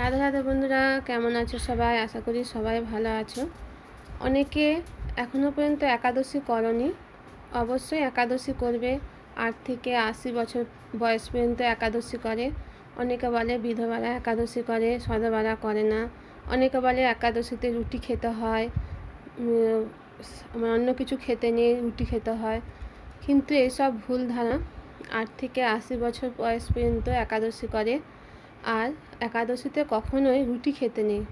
রাধা রাধা বন্ধুরা, কেমন আছো সবাই? আশা করি সবাই ভালো আছো। অনেকে এখনও পর্যন্ত একাদশী করনি, অবশ্যই একাদশী করবে। আট থেকে আশি বছর বয়স পর্যন্ত একাদশী করে। অনেকে বলে বিধবারা একাদশী করে, সধবারা করে না। অনেকে বলে একাদশীতে রুটি খেতে হয় মানে অন্য কিছু খেতে নেই রুটি খেতে হয়। কিন্তু এইসব ভুল ধারা আট থেকে আশি বছর বয়স পর্যন্ত একাদশী করে। আর একাদশীতে কখনোই রুটি খেতে নেই।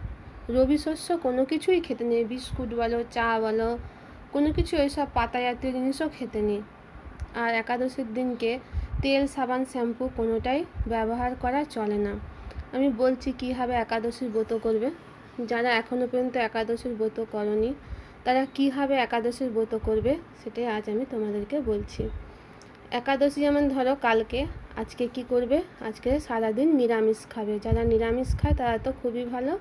রবি শস্য কোনো কিছুই খেতে নেই, বিস্কুট বলো, চা বলো, কোনো কিছু এইসব পাতা জাতীয় জিনিসও খেতে নেই। আর একাদশীর দিনকে তেল, সাবান, শ্যাম্পু কোনোটাই ব্যবহার করা চলে না। আমি বলছি কীভাবে একাদশীর ব্রত করবে? যারা এখনও পর্যন্ত একাদশীর ব্রত করনি, তারা কীভাবে একাদশীর ব্রত করবে? সেটাই আজ আমি তোমাদেরকে বলছি। একাদশী যেমন ধরো, কালকে আজকে কি করবে? আজকে সারাদিন নিরামিষ খাবে। যারা নিরামিষ খায়, তারা তো খুবই ভালো।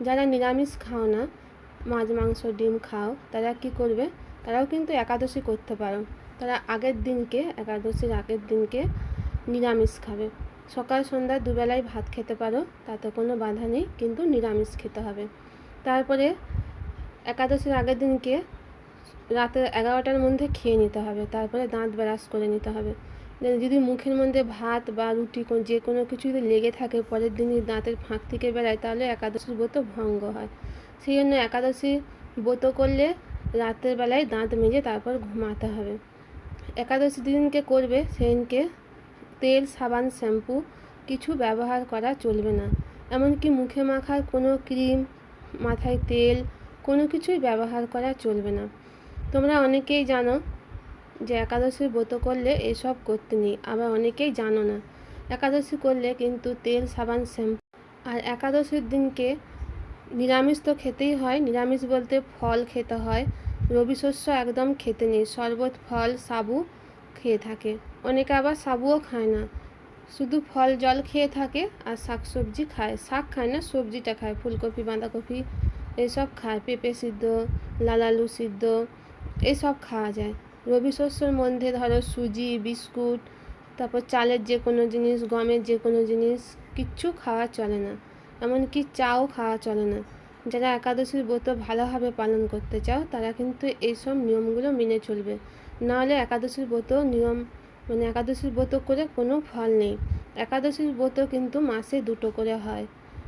যারা নিরামিষ খাও না, মাছ, মাংস, ডিম খাও, তারা কি করবে? তারাও কিন্তু একাদশী করতে পারো। তারা আগের দিনকে, একাদশীর আগের দিনকে নিরামিষ খাবে। সকাল, সন্ধ্যা দুবেলায় ভাত খেতে পারো, তাতে কোনো বাধা নেই, কিন্তু নিরামিষ খেতে হবে। তারপরে একাদশীর আগের দিনকে রাতে এগারোটার মধ্যে খেয়ে নিতে হবে। তারপরে দাঁত ব্রাশ করে নিতে হবে। যদি মুখের মধ্যে ভাত বা রুটি যে কোনো কিছু যদি লেগে থাকে, পরের দিনই দাঁতের ফাঁক থেকে বেড়ায় তাহলে একাদশীর ব্রত ভঙ্গ হয়। সেই জন্য একাদশী ব্রত করলে রাতের বেলায় দাঁত মেজে তারপর ঘুমাতে হবে। একাদশী দিনকে করবে, সেদিনকে তেল, সাবান, শ্যাম্পু কিছু ব্যবহার করা চলবে না। এমনকি মুখে মাখার কোনো ক্রিম, মাথায় তেল কোনো কিছুই ব্যবহার করা চলবে না। তোমরা অনেকেই জানো যে একাদশীর ব্রত করলে এসব করতে নেই, আবার অনেকেই জানো না। একাদশী করলে কিন্তু তেল, সাবান, শ্যাম্পু। আর একাদশীর দিনকে নিরামিষ তো খেতেই হয়, নিরামিষ বলতে ফল খেতে হয়, রবি শস্য একদম খেতে নেই, শরবত, ফল, সাবু খেয়ে থাকে। অনেকে আবার সাবুও খায় না। শুধু ফল, জল খেয়ে থাকে আর শাক সবজি খায়। শাক খায় না, সবজিটা খায়। ফুলকপি, বাঁধাকপি, এসব খায়। পেঁপে সিদ্ধ, লাল আলু সিদ্ধ, এসব খাওয়া যায়। রবি শস্যর মধ্যে ধরো সুজি, বিস্কুট, তারপর চালের যে কোনো জিনিস, গমের যে কোনো জিনিস, কিচ্ছু খাওয়া চলে না। এমনকি চাও খাওয়া চলে না। যারা একাদশীর ব্রত ভালোভাবে পালন করতে চাও, তারা কিন্তু এইসব নিয়মগুলো মেনে চলবে। নাহলে একাদশীর ব্রত নিয়ম মানে একাদশীর ব্রত করে কোনো ফল নেই। একাদশীর ব্রত কিন্তু মাসে দুটো করে হয়।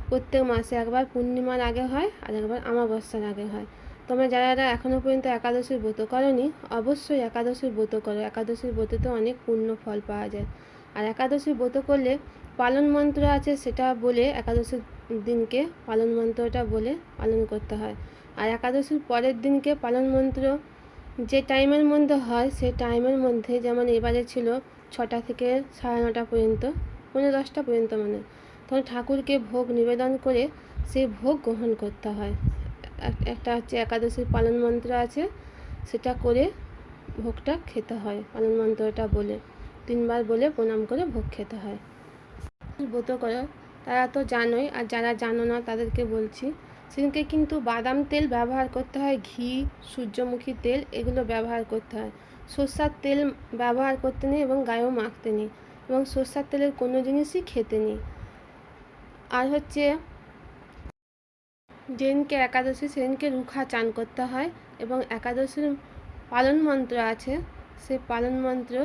প্রত্যেক মাসে একবার পূর্ণিমার আগে হয় আর একবার অমাবস্যার আগে হয়। তোমরা যারা যারা এখনও পর্যন্ত একাদশীর ব্রত করনি, অবশ্যই একাদশীর ব্রত করো। একাদশীর ব্রততে অনেক পূর্ণ ফল পাওয়া যায়। আর একাদশীর ব্রত করলে পালন মন্ত্র আছে সেটা বলে একাদশীর দিনকে পালন মন্ত্রটা বলে পালন করতে হয়। আর একাদশীর পরের দিনকে পালন মন্ত্র যে টাইমের মধ্যে হয় সেই টাইমের মধ্যে যেমন এবারে ছিল ছটা থেকে সাড়ে নটা পর্যন্ত পনেরো দশটা পর্যন্ত মানে। তখন ঠাকুরকে ভোগ নিবেদন করে সেই ভোগ গ্রহণ করতে হয়। একটা হচ্ছে একাদশীর পালন মন্ত্র আছে, সেটা করে ভোগটা খেতে হয়, পালন মন্ত্রটা বলে। তিনবার বলে প্রণাম করে ভোগ খেতে হয়। ব্রত করো। তারা তো জানোই, আর যারা জানো না তাদেরকে বলছি, সেদিনকে কিন্তু বাদাম তেল ব্যবহার করতে হয়, ঘি, সূর্যমুখী তেল এগুলো ব্যবহার করতে হয়। সর্ষার তেল ব্যবহার করতে নেই এবং গায়েও মাখতে নেই এবং সর্ষার তেলের কোনো জিনিসই খেতে নেই। আর হচ্ছে যেদিনকে একাদশী, সেদিনকে রুখা চান করতে হয় এবং একাদশীর পালন মন্ত্র আছে সেই পালন মন্ত্র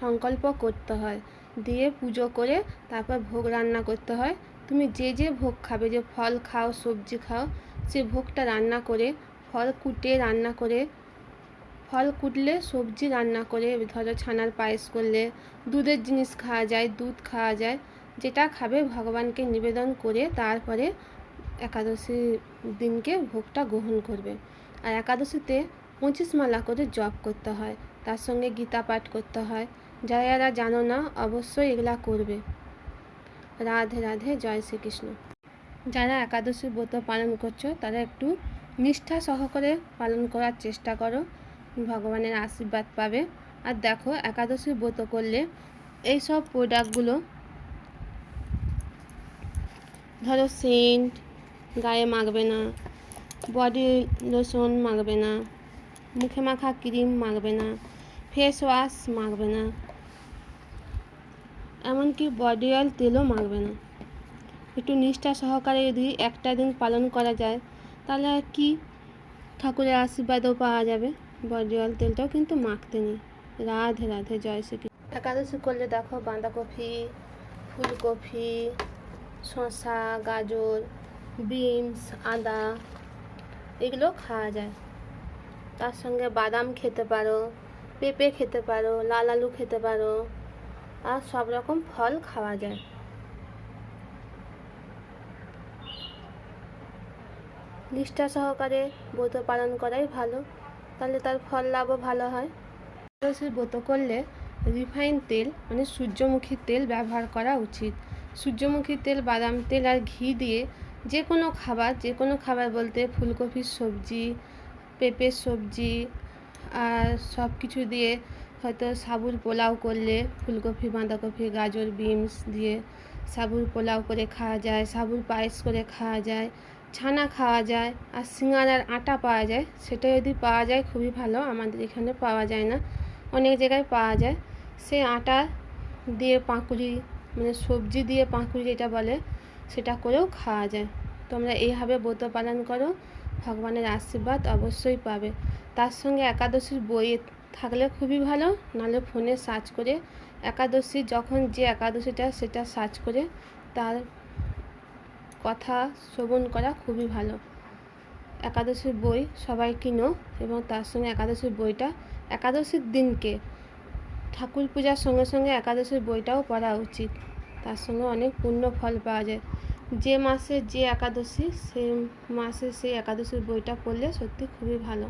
সংকল্প করতে হয়। দিয়ে পুজো করে তারপর ভোগ রান্না করতে হয়। তুমি যে যে ভোগ খাবে, যে ফল খাও, সবজি খাও, সে ভোগটা রান্না করে, ফল কুটে রান্না করে, ফল কুটলে, সবজি রান্না করে, ধরো ছানার পায়েস করলে, দুধের জিনিস খাওয়া যায়, দুধ খাওয়া যায়, যেটা খাবে ভগবানকে নিবেদন করে তারপরে একাদশী দিনকে ভোগটা গ্রহণ করবে। আর একাদশীতে পঁচিশ মালা করে জপ করতে হয়, তার সঙ্গে গীতা পাঠ করতে হয়। যারা যারা জানো না, অবশ্যই এগুলা করবে। রাধে রাধে, জয় শ্রীকৃষ্ণ। যারা একাদশী ব্রত পালন করছ, তারা একটু নিষ্ঠা সহকারে পালন করার চেষ্টা করো। ভগবানের আশীর্বাদ পাবে। আর দেখো, একাদশী ব্রত করলে এই সব প্রোডাক্টগুলো ধরো সেন্ট গায়ে মাখবে না বডি লোশন মাখবে না, মুখে মাখা ক্রিম মাখবে না ফেস ওয়াশ মাখবে না, এমনকি বডি অয়েল তেলও মাখবে না। একটু নিষ্ঠা সহকারে যদি একটা দিন পালন করা যায়, তাহলে কি ঠাকুরের আশীর্বাদও পাওয়া যাবে। বজল তেলটাও কিন্তু মাখতে নেই। রাধে রাধে, জয় শ্রী একাদশী করলে দেখো বাঁধাকপি, ফুলকপি, শসা, গাজর বিনস, আদা, এগুলো খাওয়া যায়। তার সঙ্গে বাদাম খেতে পারো, পেঁপে খেতে পারো, লাল আলু খেতে পারো, আর সব রকম ফল খাওয়া যায়। নিষ্ঠা সহকারে ব্রত পালন করাই ভালো, তাহলে তার ফল লাভও ভালো হয়। একাদশীর ব্রত করলে রিফাইন তেল মানে সূর্যমুখী তেল ব্যবহার করা উচিত। সূর্যমুখী তেল, বাদাম তেল আর ঘি দিয়ে যে কোনো খাবার, যে কোনো খাবার বলতে ফুলকপির সবজি, পেঁপের সবজি, আর সব কিছু দিয়ে হয়তো সাবুর পোলাও করলে ফুলকপি, বাঁধাকপি, গাজর, বিনস দিয়ে সাবুর পোলাও করে খাওয়া যায়, সাবুর পায়েস করে খাওয়া যায়, ছানা খাওয়া যায়, আর সিঙ্গারার আটা পাওয়া যায়। সেটা যদি পাওয়া যায় খুবই ভালো, আমাদের এখানে পাওয়া যায় না। অনেক জায়গায় পাওয়া যায়। সেই আটা দিয়ে পাঁকুড়ি মানে সবজি দিয়ে পাঁকুড়ি যেটা বলে সেটা করেও খাওয়া যায়। তোমরা এইভাবে ব্রত পালন করো, ভগবানের আশীর্বাদ অবশ্যই পাবে। তার সঙ্গে একাদশীর বই থাকলে খুবই ভালো, নাহলে ফোনে সার্চ করে একাদশী, যখন যে একাদশীটা সেটা সার্চ করে তার কথা শ্রবণ করা খুবই ভালো। একাদশীর বই সবাই কিনো এবং তার সঙ্গে একাদশীর বইটা, একাদশীর দিনকে ঠাকুর পূজার সঙ্গে সঙ্গে একাদশীর বইটাও পড়া উচিত। তার সঙ্গে অনেক পুণ্য ফল পাওয়া যায়। যে মাসে যে একাদশী সেই মাসে সেই একাদশীর বইটা পড়লে সত্যি খুবই ভালো।